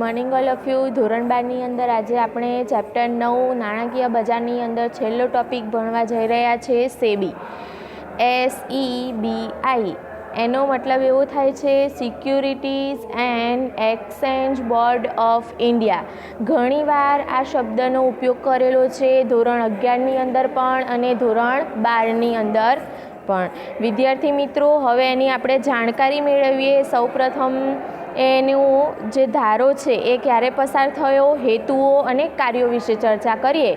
Morning all of you ધોરણ બારની અંદર આજે આપણે ચેપ્ટર નવ, નાણાકીય બજારની અંદર છેલ્લો ટોપિક ભણવા જઈ રહ્યા છે, સેબી. એસ ઈ બી આઈ એનો મતલબ એવો થાય છે securities and exchange board of India ઘણીવાર આ શબ્દનો ઉપયોગ કરેલો છે ધોરણ અગિયારની અંદર પણ અને ધોરણ બારની અંદર. પણ. વિદ્યાર્થી મિત્રો, હવે એની આપણે જાણકારી મેળવીએ. સૌપ્રથમ એનું જે ધારો છે, એ ક્યારે પસાર થયો, હેતુઓ અને કાર્યો વિશે ચર્ચા કરીએ.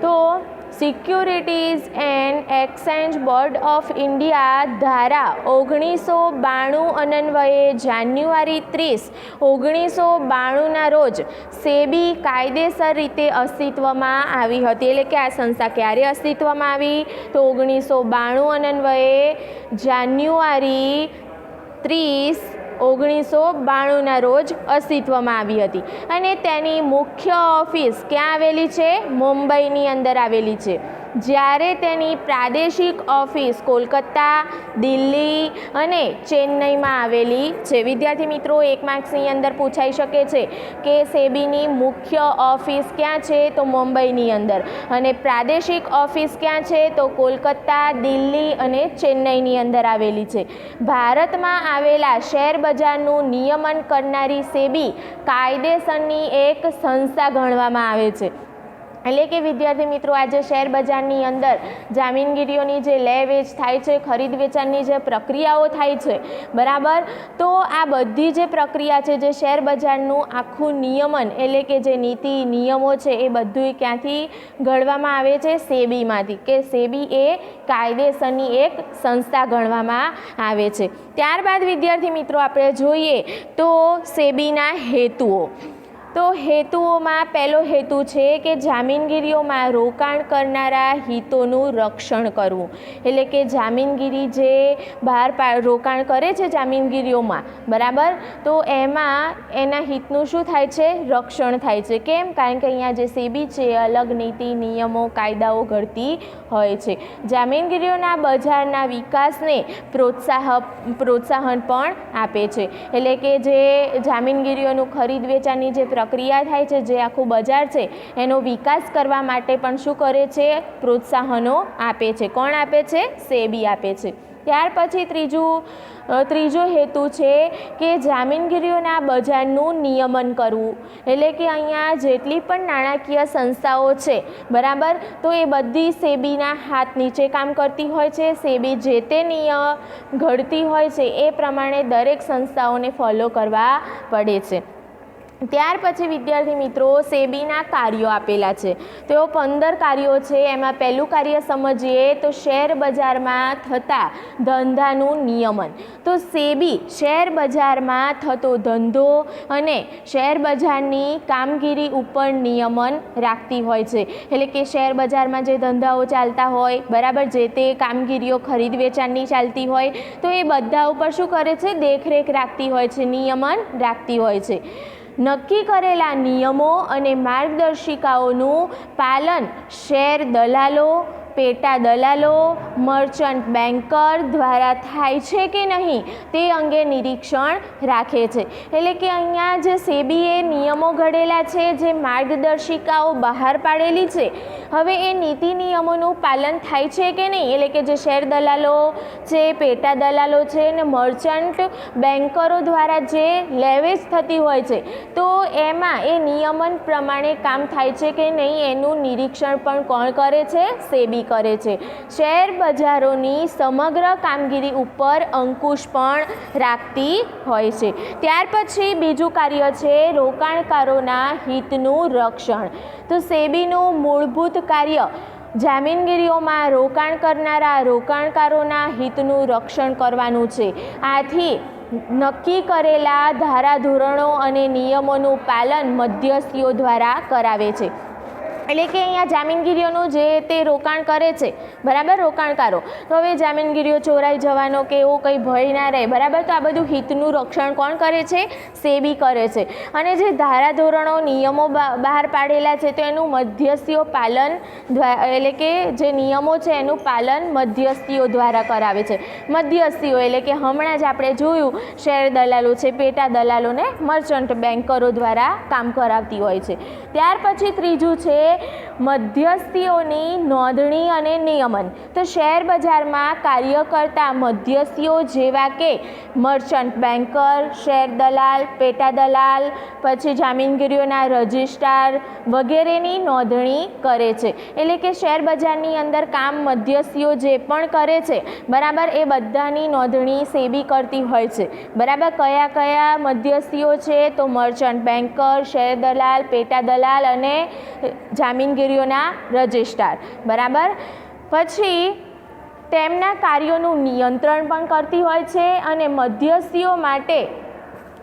તો securities and exchange board of India ધારા ઓગણીસો બાણું અન્વયે જાન્યુઆરી ત્રીસ, ઓગણીસો બાણુંના રોજ સેબી કાયદેસર રીતે અસ્તિત્વમાં આવી હતી. એટલે કે આ સંસ્થા ક્યારે અસ્તિત્વમાં આવી? તો ઓગણીસો બાણું અન્વયે જાન્યુઆરી ત્રીસ ઓગણીસો બાણુંના રોજ અસ્તિત્વમાં આવી હતી. અને તેની મુખ્ય ઓફિસ ક્યાં આવેલી છે? મુંબઈની અંદર આવેલી છે. જ્યારે તેની પ્રાદેશિક ઓફિસ કોલકાતા, દિલ્હી અને ચેન્નઈમાં આવેલી છે. વિદ્યાર્થી મિત્રો, એક માર્ક્સની અંદર પૂછાઈ શકે છે કે સેબીની મુખ્ય ઓફિસ ક્યાં છે? તો મુંબઈની અંદર. અને પ્રાદેશિક ઓફિસ ક્યાં છે? તો કોલકાતા, દિલ્હી અને ચેન્નઈની અંદર આવેલી છે. ભારતમાં આવેલા શેર બજારનું નિયમન કરનારી સેબી કાયદેસરની એક સંસ્થા ગણવામાં આવે છે. એટલે કે વિદ્યાર્થી મિત્રો, આજે શેર બજારની અંદર જામીનગીરીઓની જે લે વેચ થાય છે, ખરીદ વેચાણની જે પ્રક્રિયાઓ થાય છે, બરાબર? તો આ બધી જે પ્રક્રિયા છે, જે શેર બજારનું આખું નિયમન એટલે કે જે નીતિ, નિયમો છે, એ બધું ક્યાંથી ઘડવામાં આવે છે? સેબીમાંથી, કે સેબી એ કાયદેસરની એક સંસ્થા ગણવામાં આવે છે. ત્યારબાદ વિદ્યાર્થી મિત્રો, આપણે જોઈએ તો સેબીના હેતુઓ. તો હેતુઓમાં પહેલો હેતુ છે કે જામીનગીરીઓમાં રોકાણ કરનારા હિતોનું રક્ષણ કરવું. એટલે કે જામીનગીરી જે બહાર રોકાણ કરે છે જામીનગીરીઓમાં, બરાબર? તો એમાં એના હિતનું શું થાય છે? રક્ષણ થાય છે. કેમ? કારણ કે અહીંયા જે સેબી છે, અલગ નીતિ, નિયમો, કાયદાઓ ઘડતી હોય છે. જામીનગીરીઓના બજારના વિકાસને પ્રોત્સાહ પ્રોત્સાહન પણ આપે છે. એટલે કે જે જામીનગીરીઓનું ખરીદ વેચાણની જે પ્રક્રિયા થાય છે, જે આખું બજાર છે, એનો વિકાસ કરવા માટે પણ શું કરે છે? પ્રોત્સાહનો આપે છે. કોણ આપે છે? સેબી આપે છે. ત્યાર પછી ત્રીજું ત્રીજો હેતુ છે કે જામીનગીરીઓના બજારનું નિયમન કરવું. એટલે કે અહીંયા જેટલી પણ નાણાકીય સંસ્થાઓ છે, બરાબર? તો એ બધી સેબીના હાથ નીચે કામ કરતી હોય છે. સેબી જે તે નિયમ ઘડતી હોય છે, એ પ્રમાણે દરેક સંસ્થાઓને ફોલો કરવા પડે છે. ત્યાર પછી વિદ્યાર્થી મિત્રો સેબીના કાર્યો આપેલા છે. તેઓ પંદર કાર્યો છે, એમાં પહેલું કાર્ય સમજીએ તો શેર બજારમાં થતા ધંધાનું નિયમન. તો સેબી શેર બજારમાં થતો ધંધો અને શેર બજારની કામગીરી ઉપર નિયમન રાખતી હોય છે. એટલે કે શેર બજારમાં જે ધંધાઓ ચાલતા હોય, બરાબર જે તે કામગીરીઓ ખરીદ વેચાણની ચાલતી હોય, તો એ બધા ઉપર શું કરે છે? દેખરેખ રાખતી હોય છે, નિયમન રાખતી હોય છે. નક્કી કરેલા નિયમો અને માર્ગદર્શિકાઓનું પાલન શેર દલાલો પેટા દલાલો મર્ચન્ટ બેન્કર દ્વારા થાય છે કે નહીં તે અંગે નિરીક્ષણ રાખે છે. એટલે કે અહીંયા જે સેબીએ નિયમો ઘડેલા છે, જે માર્ગદર્શિકાઓ બહાર પાડેલી છે, હવે એ નીતિ નિયમોનું પાલન થાય છે કે નહીં? એટલે કે જે શેર દલાલો છે પેટા દલાલો છે ને મર્ચન્ટ બેન્કરો દ્વારા જે લેવેજ થતી હોય છે, તો એમાં એ નિયમન પ્રમાણે કામ થાય છે કે નહીં એનું નિરીક્ષણ પણ કોણ કરે છે? સેબી કરે છે. શેર બજારોની સમગ્ર કામગીરી ઉપર અંકુશ પણ રાખતી હોય છે. ત્યાર પછી બીજું કાર્ય છે રોકાણકારોના હિતનું રક્ષણ. તો સેબીનું મૂળભૂત કાર્ય, જામીનગીરીઓમાં રોકાણ કરનારા રોકાણકારોના હિતનું રક્ષણ કરવાનું છે. આથી નક્કી કરેલા ધારાધોરણો અને નિયમોનું પાલન મધ્યસ્થીઓ દ્વારા કરાવે છે. એટલે કે અહીંયા જામીનગીરીઓનું જે તે રોકાણ કરે છે, બરાબર રોકાણકારો. તો હવે જામીનગીરીઓ ચોરાઈ જવાનો કે એવો કંઈ ભય ના રહે. બરાબર? તો આ બધું હિતનું રક્ષણ કોણ કરે છે? સેબી કરે છે. અને જે ધારાધોરણો, નિયમો બહાર પાડેલા છે, તો એનું મધ્યસ્થીઓ પાલન એટલે કે જે નિયમો છે, એનું પાલન મધ્યસ્થીઓ દ્વારા કરાવે છે. મધ્યસ્થીઓ એટલે કે હમણાં જ આપણે જોયું, શેર દલાલો છે, પેટા દલાલોને મર્ચન્ટ બેન્કરો દ્વારા કામ કરાવતી હોય છે. ત્યાર પછી ત્રીજું છે મધ્યસ્થીઓની નોંધણી અને નિયમન. તો શેર બજારમાં કાર્ય કરતા મધ્યસ્થીઓ જેવા કે મર્ચન્ટ બેન્કર, શેર દલાલ, પેટા દલાલ, પછી જામીનગીરીઓના રજિસ્ટ્રાર વગેરેની નોંધણી કરે છે. એટલે કે શેર બજારની અંદર કામ મધ્યસ્થીઓ જે પણ કરે છે, બરાબર એ બધાની નોંધણી સેબી કરતી હોય છે. બરાબર કયા કયા મધ્યસ્થીઓ છે? તો મર્ચન્ટ બેન્કર, શેર દલાલ, પેટા દલાલ અને જામીનગીરીઓના રજિસ્ટ્રાર. બરાબર? પછી તેમના કાર્યોનું નિયંત્રણ પણ કરતી હોય છે અને મધ્યસ્થીઓ માટે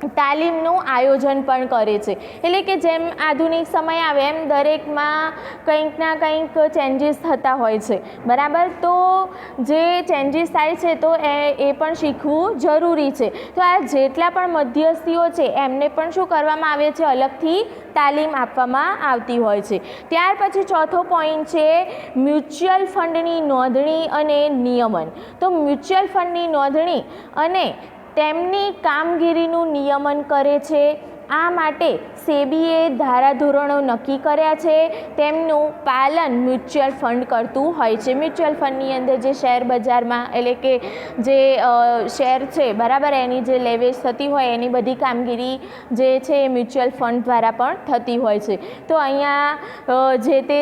તાલીમનું આયોજન પણ કરે છે. એટલે કે જેમ આધુનિક સમય આવે, એમ દરેકમાં કંઈક ના કંઈક ચેન્જીસ થતા હોય છે. બરાબર? તો જે ચેન્જીસ થાય છે, તો એ એ પણ શીખવું જરૂરી છે. તો આ જેટલા પણ મધ્યસ્થીઓ છે, એમને પણ શું કરવામાં આવે છે? અલગથી તાલીમ આપવામાં આવતી હોય છે. ત્યાર પછી ચોથો પોઈન્ટ છે, મ્યુચ્યુઅલ ફંડની નોંધણી અને નિયમન. તો મ્યુચ્યુઅલ ફંડની નોંધણી અને તેમની કામગીરીનું નિયમન કરે છે. આ માટે સેબીએ ધારાધોરણો નક્કી કર્યા છે. તેમનું પાલન મ્યુચ્યુઅલ ફંડ કરતું હોય છે. મ્યુચ્યુઅલ ફંડની અંદર જે શેર બજારમાં એટલે કે જે શેર છે, બરાબર, એની જે લેવેજ થતી હોય, એની બધી કામગીરી જે છે એ મ્યુચ્યુઅલ ફંડ દ્વારા પણ થતી હોય છે. તો અહીંયા જે તે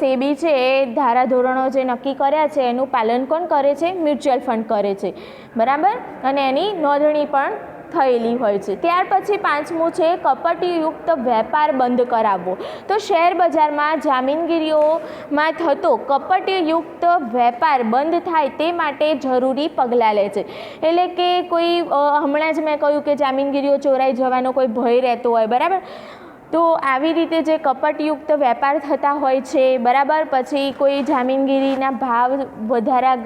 સેબી છે એ ધારાધોરણો જે નક્કી કર્યા છે, એનું પાલન કોણ કરે છે? મ્યુચ્યુઅલ ફંડ કરે છે. બરાબર? અને એની નોંધણી પણ થયેલી હોય છે. ત્યાર પછી પાંચમું છે કપટીયુક્ત વેપાર બંધ કરાવવો. તો શેર બજારમાં જામીનગીરીઓમાં થતો કપટીયુક્ત વેપાર બંધ થાય તે માટે જરૂરી પગલાં લે છે. એટલે કે કોઈ હમણાં જ મેં કહ્યું કે જામીનગીરીઓ ચોરાઈ જવાનો કોઈ ભય રહેતો હોય, બરાબર? તો આવી રીતે જે કપટયુક્ત વેપાર થતા હોય છે, બરાબર? પછી કોઈ જામીનગીરીના ભાવ વધારા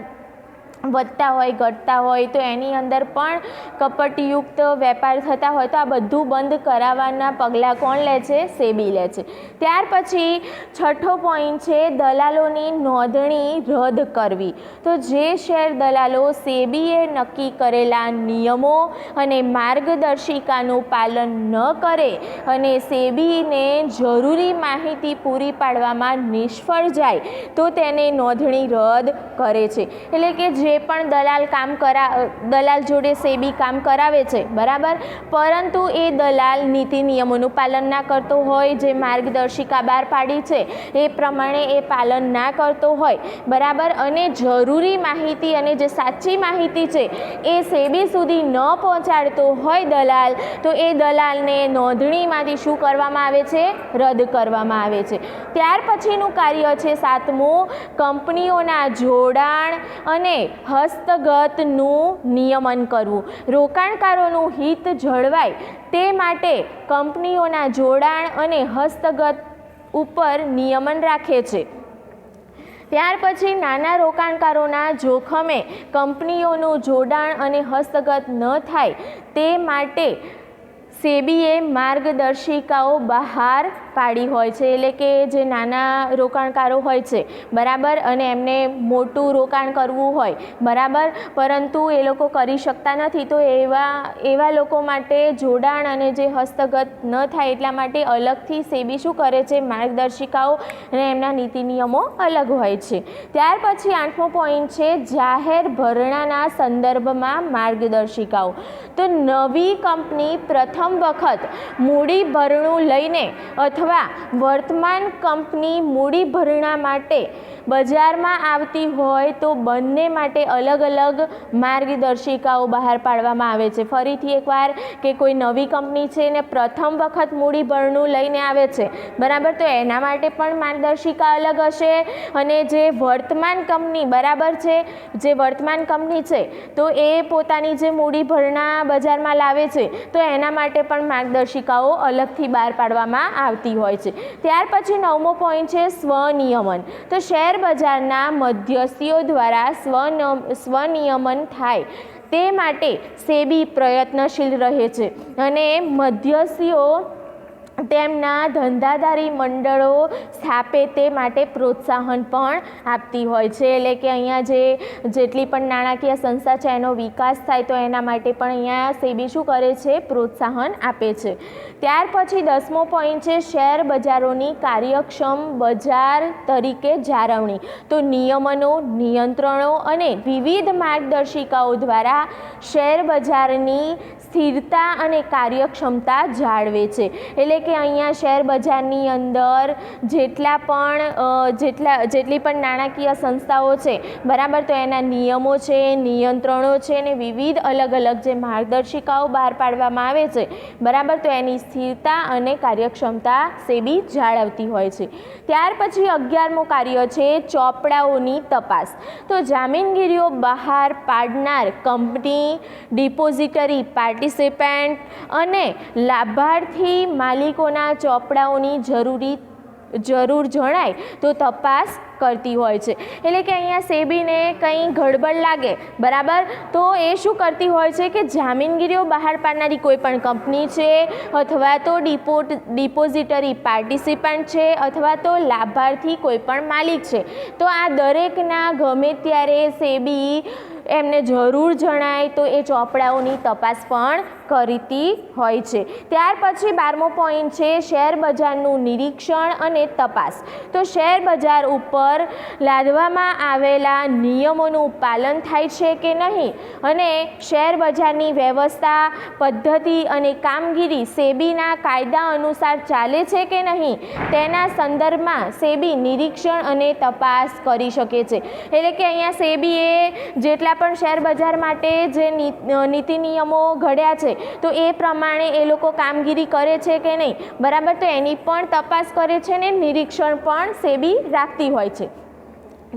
વધતા હોય, ઘટતા હોય, તો એની અંદર પણ કપટયુક્ત વેપાર થતા હોય તો આ બધું બંધ કરાવવાના પગલાં કોણ લે છે? સેબી લે છે. ત્યાર પછી છઠ્ઠો પોઈન્ટ છે દલાલોની નોંધણી રદ કરવી. તો જે શેર દલાલો સેબીએ નક્કી કરેલા નિયમો અને માર્ગદર્શિકાનું પાલન ન કરે અને સેબીને જરૂરી માહિતી પૂરી પાડવામાં નિષ્ફળ જાય, તો તેને નોંધણી રદ કરે છે. એટલે કે જે પણ દલાલ કામ કરા, દલાલ જોડે સેબી કામ કરાવે છે, બરાબર? પરંતુ એ દલાલ નીતિ નિયમોનું પાલન ના કરતો હોય, જે માર્ગદર્શિકા બહાર પાડી છે, એ પ્રમાણે એ પાલન ના કરતો હોય, બરાબર? અને જરૂરી માહિતી અને જે સાચી માહિતી છે, એ સેબી સુધી ન પહોંચાડતો હોય દલાલ, તો એ દલાલને નોંધણીમાંથી શું કરવામાં આવે છે? રદ કરવામાં આવે છે. ત્યાર પછીનું કાર્ય છે સાતમું, કંપનીઓના જોડાણ અને હસ્તગતનું નિયમન કરવું. રોકાણકારોનું હિત જળવાય તે માટે કંપનીઓના જોડાણ અને હસ્તગત ઉપર નિયમન રાખે છે. ત્યાર પછી નાના રોકાણકારોના જોખમે કંપનીઓનું જોડાણ અને હસ્તગત ન થાય તે માટે સેબીએ માર્ગદર્શિકાઓ બહાર પાડી હોય છે, એટલે કે જે નાના રોકાણકારો હોય છે, બરાબર, અને એમને મોટું રોકાણ કરવું હોય, બરાબર, પરંતુ એ લોકો કરી શકતા નથી. તો એવા એવા લોકો માટે જોડાણ અને જે હસ્તગત ન થાય એટલા માટે અલગથી સેબી શું કરે છે? માર્ગદર્શિકાઓ અને એમના નીતિ નિયમો અલગ હોય છે. ત્યાર પછી આઠમો પોઈન્ટ છે, જાહેર ભરણાના સંદર્ભમાં માર્ગદર્શિકાઓ. તો નવી કંપની પ્રથમ વખત મૂડી ભરણું લઈને અથવા વર્તમાન કંપની મૂડી ભરણા માટે બજારમાં આવતી હોય તો બંને માટે અલગ અલગ માર્ગદર્શિકાઓ બહાર પાડવામાં આવે છે. ફરીથી એકવાર કે કોઈ નવી કંપની છે ને પ્રથમ વખત મૂડી ભરણું લઈને આવે છે, બરાબર? તો એના માટે પણ માર્ગદર્શિકા અલગ હશે અને જે વર્તમાન કંપની, બરાબર છે? જે વર્તમાન કંપની છે, તો એ પોતાની જે મૂડી ભરણા બજારમાં લાવે છે, તો એના માટે પણ માર્ગદર્શિકાઓ અલગથી બહાર પાડવામાં આવતી હોય છે. ત્યાર પછી નવમો પોઈન્ટ છે સ્વનિયમન. તો શેર બજારના મધ્યસ્થીઓ દ્વારા સ્વન, સ્વનિયમન થાય તે માટે સેબી પ્રયત્નશીલ રહે છે. અને મધ્યસ્થીઓ તેમના ધંધાદારી મંડળો સ્થાપે તે માટે પ્રોત્સાહન પણ આપતી હોય છે. એટલે કે અહીંયા જે જેટલી પણ નાણાકીય સંસ્થા છે, એનો વિકાસ થાય તો એના માટે પણ અહીંયા સેબી શું કરે છે? પ્રોત્સાહન આપે છે. ત્યાર પછી દસમો પોઈન્ટ છે, શેર બજારોની કાર્યક્ષમ બજાર તરીકે જાળવણી. તો નિયમનો, નિયંત્રણો અને વિવિધ માર્ગદર્શિકાઓ દ્વારા શેર બજારની સ્થિરતા અને કાર્યક્ષમતા જાળવે છે. એટલે કે અહીંયા શેર બજારની અંદર જેટલા પણ જેટલા, જેટલી પણ નાણાકીય સંસ્થાઓ છે, બરાબર તો એના નિયમો છે, નિયંત્રણો છે ને વિવિધ અલગ અલગ જે માર્ગદર્શિકાઓ બહાર પાડવામાં આવે છે, બરાબર તો એની સ્થિરતા અને કાર્યક્ષમતા સેબી જાળવતી હોય છે. ત્યાર પછી અગિયારમું કાર્ય છે ચોપડાઓની તપાસ. તો જામીનગીરીઓ બહાર પાડનાર કંપની, ડિપોઝિટરી પાર્ટિસિપેન્ટ અને લાભાર્થી માલિકોના ચોપડાઓની જરૂરી, જરૂર જણાય તો તપાસ કરતી હોય છે. એટલે કે અહીંયા સેબીને કંઈ ગડબડ લાગે, બરાબર? તો એ શું કરતી હોય છે કે જામીનગીરીઓ બહાર પાડનારી કોઈ પણ કંપની છે, અથવા તો ડિપોટ, ડિપોઝિટરી પાર્ટિસિપન્ટ છે, અથવા તો લાભાર્થી કોઈ પણ માલિક છે. તો આ દરેકના ગમે ત્યારે સેબી એમને જરૂર જણાય તો એ ચોપડાઓની તપાસ પણ કરતી હોય છે. ત્યાર પછી બારમો પોઈન્ટ છે શેર બજારનું નિરીક્ષણ અને તપાસ. તો શેર બજાર ઉપર લાદવામાં આવેલા નિયમોનું પાલન થાય છે કે નહીં? અને શેર બજારની વ્યવસ્થા, પદ્ધતિ અને કામગીરી સેબીના કાયદા અનુસાર ચાલે છે કે નહીં? તેના સંદર્ભમાં સેબી નિરીક્ષણ અને તપાસ કરી શકે છે. એટલે કે અહીંયા સેબીએ જેટલા પણ શેર બજાર માટે જે નીતિ નિયમો ઘડ્યા છે, તો એ પ્રમાણે એ લોકો કામગીરી કરે છે કે નહીં? બરાબર, તો એની પણ તપાસ કરે છે ને નિરીક્ષણ પણ સેબી રાખતી હોય છે.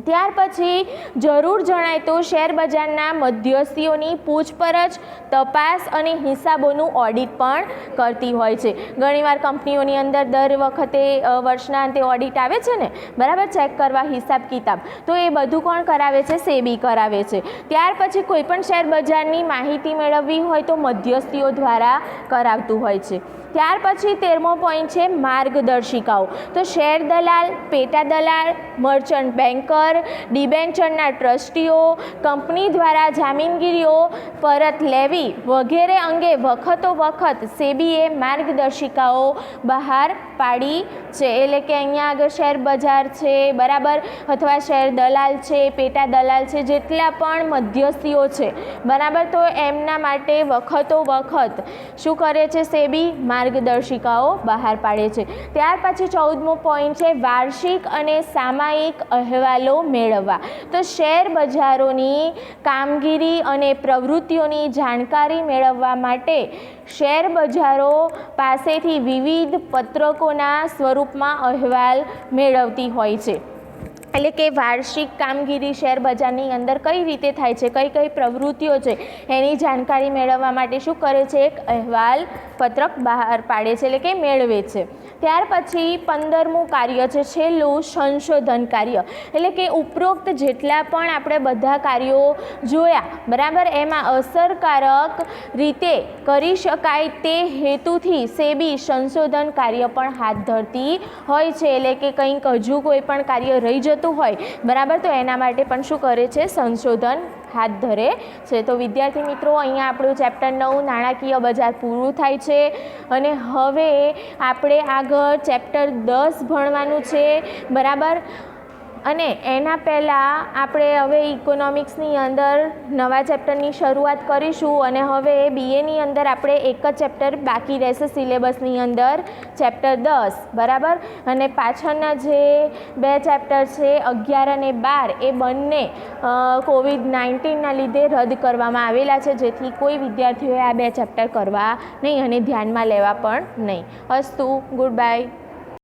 ત્યાર પછી જરૂર જણાય તો શેર બજારના મધ્યસ્થીઓની પૂછપરછ, તપાસ અને હિસાબોનું ઓડિટ પણ કરતી હોય છે. ઘણીવાર કંપનીઓની અંદર દર વખતે વર્ષના અંતે ઓડિટ આવે છે ને? બરાબર? ચેક કરવા, હિસાબ, કિતાબ. તો એ બધું કોણ કરાવે છે? સેબી કરાવે છે. ત્યાર પછી કોઈપણ શેર બજારની માહિતી મેળવવી હોય તો મધ્યસ્થીઓ દ્વારા કરાવતું હોય છે. ત્યાર પછી તેરમો પોઈન્ટ છે માર્ગદર્શિકાઓ. તો શેર દલાલ, પેટા દલાલ મર્ચન્ટ બેન્કર ડિબેન્ચરના ટ્રસ્ટીઓ, કંપની દ્વારા જામીનગીરીઓ, પરત લેવી વગેરે અંગે વખતો વખત સેબીએ માર્ગદર્શિકાઓ બહાર પાડી છે. એટલે કે અહીંયા આગળ શેર બજાર છે, બરાબર? અથવા શેર દલાલ છે, પેટા દલાલ છે, જેટલા પણ મધ્યસ્થીઓ છે. બરાબર? તો એમના માટે વખતો વખત શું કરે છે સેબી? માર્ગદર્શિકાઓ બહાર પાડે છે. ત્યાર પછી ચૌદમો પોઈન્ટ છે, વાર્ષિક અને સામાયિક અહેવાલો મેળવવા. તો શેર બજારોની કામગીરી અને પ્રવૃત્તિઓની જાણકારી મેળવવા માટે શેર બજારો પાસેથી વિવિધ પત્રકોના સ્વરૂપમાં અહેવાલ મેળવતી હોય છે. એટલે કે વાર્ષિક કામગીરી શેર બજારની અંદર કઈ રીતે થાય છે, કઈ કઈ પ્રવૃત્તિઓ છે, એની જાણકારી મેળવવા માટે શું કરે છે, એક અહેવાલ પત્રક બહાર પાડે છે એટલે કે મેળવે છે. ત્યાર પછી પંદરમું કાર્ય છે, છેલ્લું સંશોધન કાર્ય. એટલે કે ઉપરોક્ત જેટલા પણ આપણે બધા કાર્યો જોયા, બરાબર, એમાં અસરકારક રીતે કરી શકાય તે હેતુથી સેબી સંશોધન કાર્ય પણ હાથ ધરતી હોય છે. એટલે કે કંઈક હજુ કોઈ પણ કાર્ય રહી જતું હોય. બરાબર, તો એના માટે પણ શું કરે છે? સંશોધન હાથ ધરે છે. તો વિદ્યાર્થી મિત્રો, અહીંયા આપણું ચેપ્ટર નવ, નાણાકીય બજાર પૂરું થાય છે. અને હવે આપણે આગળ ચેપ્ટર દસ ભણવાનું છે. બરાબર? અને એના પહેલાં આપણે હવે ઇકોનોમિક્સની અંદર નવા ચેપ્ટરની શરૂઆત કરીશું અને હવે બીએની અંદર આપણે એક જ ચેપ્ટર બાકી રહેશે સિલેબસની અંદર ચેપ્ટર દસ, બરાબર? અને પાછળના જે બે ચેપ્ટર છે, અગિયાર અને બાર, એ બંને કોવિડ નાઇન્ટીનના લીધે રદ કરવામાં આવેલા છે, જેથી કોઈ વિદ્યાર્થીઓએ આ બે ચેપ્ટર કરવા નહીં અને ધ્યાનમાં લેવા પણ નહીં. અસ્તુ ગુડ બાય